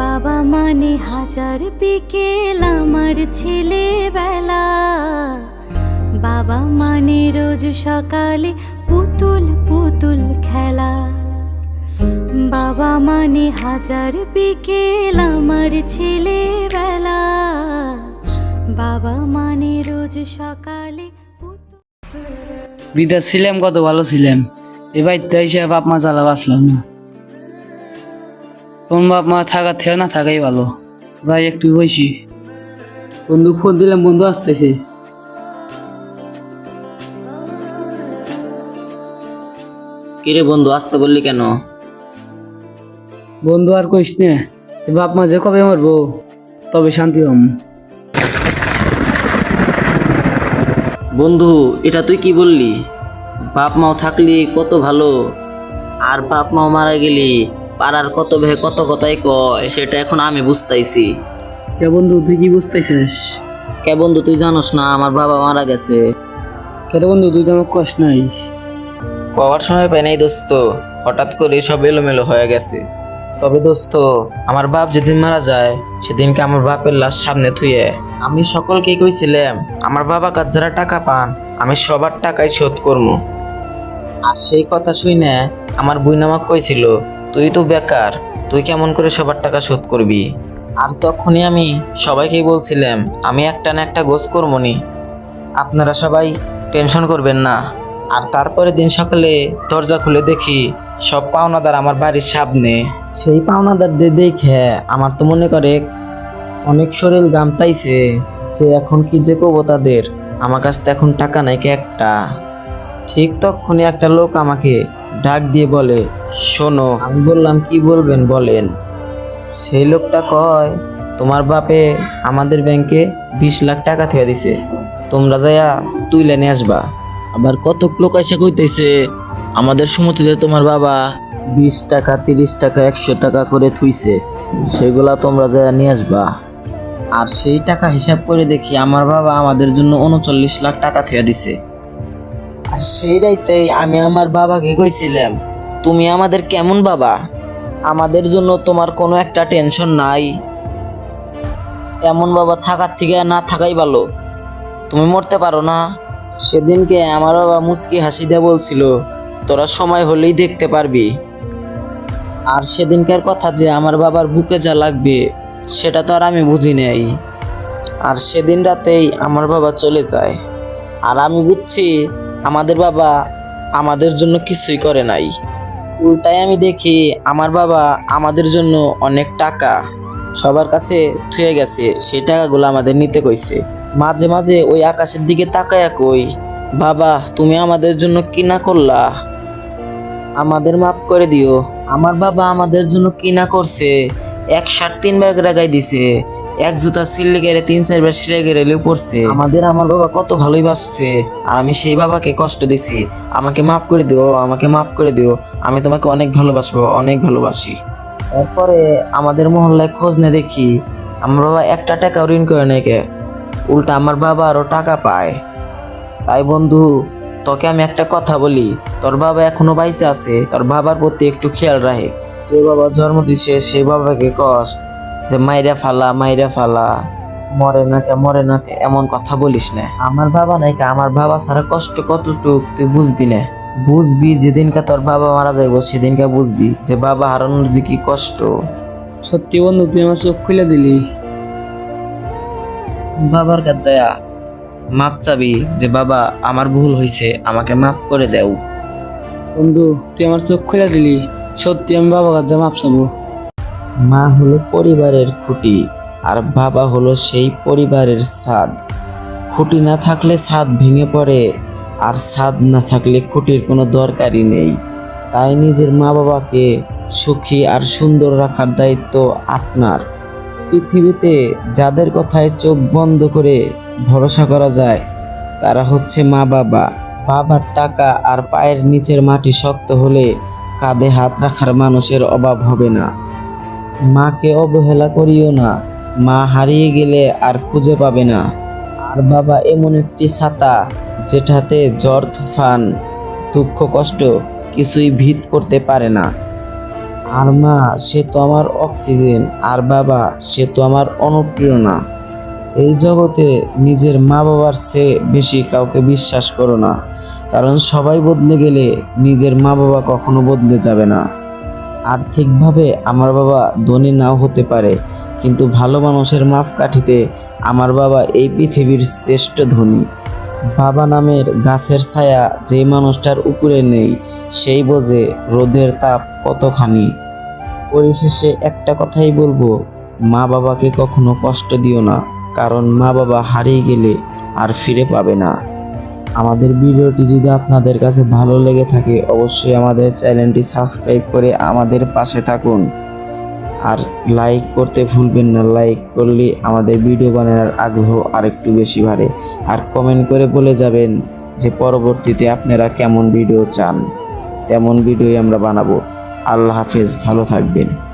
বাবা মানে হাজার বিকেল আমার ছেলেবেলা। বাবা মানে রোজ সকালে পুতুল পুতুল খেলা। বাবা মানে হাজার বিকেল আমার ছেলেবেলা। বাবা মানে রোজ সকালে পুতুল বিদেশ ছিলাম, কত ভালো ছিলাম। এবার এসে বাপ মা জ্বালা না। কোন বাপ মা থাকার থেকে না থাকাই ভালো। যাই একটু বসি বন্ধু ফোন দিলাম বন্ধু আসতেছে। কিরে বন্ধু আসতে বললি কেন? বন্ধু আর কইস নে বাপ মা যে কবে মরবো তবে শান্তি হম বন্ধু এটা তুই কি বললি? বাপ মাও থাকলি কত ভালো আর বাপ মাও মারা গেলি পাড়ার কত ভে কত কথাই কয় সেটা এখন আমি বুঝতাইছি। কে বন্ধু তুই কি বুঝতেছিস কে বন্ধু তুই জানোস না আমার বাবা মারা গেছে। কে বন্ধু তুই তো আমার কষ্ট নাই। কবার সময় পাই নাই দোস্ত হঠাৎ করে সব এলোমেলো হয়ে গেছে। তবে দোস্ত আমার বাপ যেদিন মারা যায় সেদিনকে আমার বাপের লাশ সামনে থুয়ে। আমি সকলকে কইছিলাম আমার বাবা কাজ যারা টাকা পান আমি সবার টাকাই শোধ করব আর সেই কথা শুনে আমার বুই নামাক কইছিল তুই তো বেকার। তুই কেমন করে সবার টাকা শোধ করবি? আর তখনই আমি সবাইকেই বলছিলাম, আমি একটা না একটা গোছ করবনি আপনারা সবাই টেনশন করবেন না। আর তারপরে দিন সকালে দরজা খুলে দেখি সব পাওনাদার আমার বাড়ির সামনে। সেই পাওনাদারদের দেখে আমার তো মনে করে অনেক শরীর গামতাইছে, যে এখন কি যে করব তাদের। আমার কাছে তো এখন টাকা নাই কি একটা। ঠিক তখনই একটা লোক আমাকে ডাক দিয়ে বলে, শোনো, আমি বললাম, কি বলবেন বলেন? সেই লোকটা কয়, তোমার বাপে আমাদের ব্যাংকে বিশ লাখ টাকা থেকে দিছে। তোমরা যাইয়া তুইলে নিয়ে আসবা। আবার কত লোক এসে কইতেছে, আমাদের সুমতিতে তোমার বাবা বিশ টাকা, তিরিশ টাকা, একশো টাকা করে থুইছে, সেগুলা তোমরা যা নিয়ে আসবা। আর সেই টাকা হিসাব করে দেখি আমার বাবা আমাদের জন্য উনচল্লিশ লাখ টাকা থেকে দিছে। আর সেই রাইতেই আমি আমার বাবাকে কইছিলাম, তুমি আমাদের কেমন বাবা? আমাদের জন্য তোমার কোনো একটা টেনশন নাই। এমন বাবা থাকার থেকে না থাকাই ভালো। তুমি মরতে পারো না। সেদিনকে আমার বাবা মুচকি হাসি দিয়ে বলছিল, তোরা সময় হলেই দেখতে পারবি। আর সেদিনকার কথা যে আমার বাবার বুকে যা লাগবে, সেটা তো আর আমি বুঝি নাই। আর সেদিন রাতেই আমার বাবা চলে যায়। আর আমি বুঝছি আমাদের বাবা আমাদের জন্য কিছুই করে নাই। উল্টাই আমি দেখি আমার বাবা আমাদের জন্য অনেক টাকা সবার কাছে থুয়ে গেছে, সেই টাকাগুলো আমাদের নিতে কইছে। মাঝে মাঝে ওই আকাশের দিকে তাকায়া কই, বাবা, তুমি আমাদের জন্য কি না করলা? আমাদের মাফ করে দিও, আমার বাবা আমাদের জন্য কি না করছে, এক শার্ট তিনবার রাগাই দিছে এক জুতা সিলে গেড়ে, তিন চারবার সিলে গেড়ে পড়ছে। আমাদের আমার বাবা কত ভালোই বাসছে। আর আমি সেই বাবাকে কষ্ট দিছি। আমাকে মাফ করে দিও, আমাকে মাফ করে দিও। আমি তোমাকে অনেক ভালোবাসবো, অনেক ভালোবাসি। তারপরে আমাদের মহল্লায় খোঁজ নে দেখি, আমার বাবা একটা টাকা ঋণ করে নাকি উল্টা আমার বাবা আরও টাকা পায়। তাই বন্ধু, তোকে আমি একটা কথা বলি। তোর বাবা এখনও বাইসে আছে। তোর বাবার প্রতি একটু খেয়াল রাখে। যে বাবা জন্ম দিছে, সেই বাবাকে কস। যে মাইরা ফালা মাইরা ফালা মরে না কে মরে না কে এমন কথা বলিস না। আমার বাবা নাই কে আমার বাবা ছাড়া কষ্ট কতটুক তুই বুঝবি না। বুঝবি যেদিনকে তোর বাবা মারা যাইব সেদিনকে বুঝবি যে বাবা হারানোর যে কি কষ্ট। সত্যি বন্ধু তুই আমার চোখ খুলে দিলি। বাবার কাছে মাপ চাবি যে বাবা আমার ভুল হয়েছে আমাকে মাফ করে দেও। বন্ধু তুই আমার চোখ খুলে দিলি। সত্যি আমি বাবা কাছে মাপ চাবো। মা হলো পরিবারের খুঁটি আর বাবা হলো সেই পরিবারের ছাদ খুঁটি না থাকলে ছাদ ভেঙে পড়ে আর ছাদ না থাকলে খুঁটির কোনো দরকারই নেই। তাই নিজের মা বাবাকে সুখী আর সুন্দর রাখার দায়িত্ব আপনার। পৃথিবীতে যাদের কথায় চোখ বন্ধ করে ভরসা করা যায়, তারা হচ্ছে মা বাবা বাবার টাকা আর পায়ের নিচের মাটি শক্ত হলে কাঁধে হাত রাখার মানুষের অভাব হবে না। মাকে অবহেলা করিও না। মা হারিয়ে গেলে আর খুঁজে পাবে না। আর বাবা এমন একটি ছাতা, যেটাতে জ্বর, তুফান, দুঃখ, কষ্ট কিছুই ভিত করতে পারে না। আর মা, সে তো আমার অক্সিজেন, আর বাবা, সে তো আমার অনুপ্রেরণা। এই জগতে নিজের মা বাবার চেয়ে বেশি কাউকে বিশ্বাস করো না, কারণ সবাই বদলে গেলে নিজের মা বাবা কখনো বদলে যাবে না। আর্থিকভাবে আমার বাবা ধনী নাও হতে পারে, কিন্তু ভালো মানুষের মাপকাঠিতে আমার বাবা এই পৃথিবীর শ্রেষ্ঠ ধনী। বাবা নামের গাছের ছায়া যেই মানুষটার উপরে নেই, সেই বোঝে রোদের তাপ কতখানি। পরিশেষে একটা কথাই বলব, মা বাবাকে কখনো কষ্ট দিও না, কারণ মা বাবা হারিয়ে গেলে আর ফিরে পাবে না। আমাদের ভিডিওটি যদি আপনাদের কাছে ভালো লেগে থাকে, অবশ্যই আমাদের চ্যানেলটি সাবস্ক্রাইব করে আমাদের পাশে থাকুন। আর লাইক করতে ভুলবেন না, লাইক করলে আমাদের ভিডিও বানানোর আগ্রহ আরেকটু বেশি বাড়ে। আর কমেন্ট করে বলে যাবেন যে পরবর্তীতে আপনারা কেমন ভিডিও চান। তেমন ভিডিওই আমরা বানাবো। আল্লাহ হাফেজ, ভালো থাকবেন।